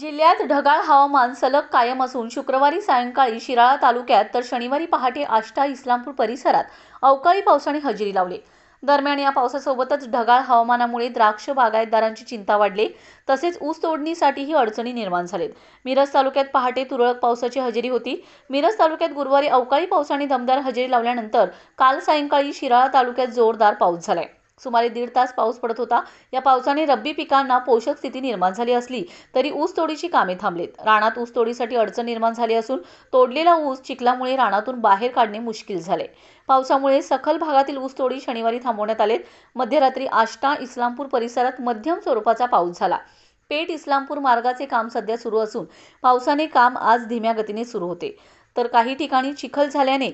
जिल्ह्यात ढगाळ हवामान सलग कायम असून शुक्रवारी सायंकाळी शिराळा तालुक्यात तर शनिवारी पहाटे आष्टा इस्लामपूर परिसरात अवकाळी पावसाने हजेरी लावली. दरम्यान या पावसासोबतच ढगाळ हवामानामुळे द्राक्ष बागायतदारांची चिंता वाढली. तसेच ऊस तोडणीसाठीही अडचणी निर्माण झालेत. मिरज तालुक्यात पहाटे तुरळक पावसाची हजेरी होती. मिरज तालुक्यात गुरुवारी अवकाळी पावसाने दमदार हजेरी लावल्यानंतर काल सायंकाळी शिराळा तालुक्यात जोरदार पाऊस झालाय. सुमारे दीड तास पाऊस पडत होता. या पावसाने रब्बी पिकांना पोषक स्थिती निर्माण झाली असली तरी ऊस तोडीची कामे थांबलीत. रानात ऊस तोडीसाठी अडचण निर्माण झाली असून तोडलेला ऊस चिखलामुळे रानातून बाहेर काढणे मुश्किल झाले. पावसामुळे सखल भागातील ऊस तोडी शनिवारी थांबवण्यात आलेत. मध्यरात्री आष्टा इस्लामपूर परिसरात मध्यम स्वरूपाचा पाऊस झाला. पेठ इस्लामपूर मार्गाचे काम सध्या सुरू असून पावसाने काम आज धीम्या गतीने सुरू होते. तर काही ठिकाणी चिखल झाल्याने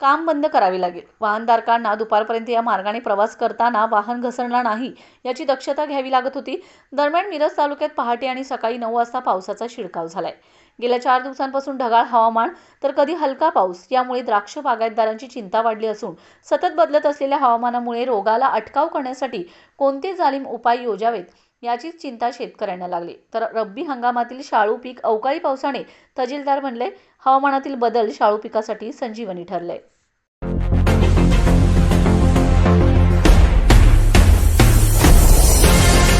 काम बंद करावे लागेल. वाहनधारकांना दुपारपर्यंत या मार्गाने प्रवास करताना वाहन घसरणार नाही याची दक्षता घ्यावी लागत होती. दरम्यान मिरज तालुक्यात पहाटे आणि सकाळी नऊ वाजता पावसाचा शिडकाव झालाय. गेल्या चार दिवसांपासून ढगाळ हवामान तर कधी हलका पाऊस यामुळे द्राक्ष बागायतदारांची चिंता वाढली असून सतत बदलत असलेल्या हवामानामुळे रोगाला अटकाव करण्यासाठी कोणते जालीम उपाय योजावेत? याचीच चिंता शेतकऱ्यांना लागली. तर रब्बी हंगामातील शाळू पीक अवकाळी पावसाने तजीलदार म्हणले हवामानातील बदल शाळू पिकासाठी संजीवनी ठरले.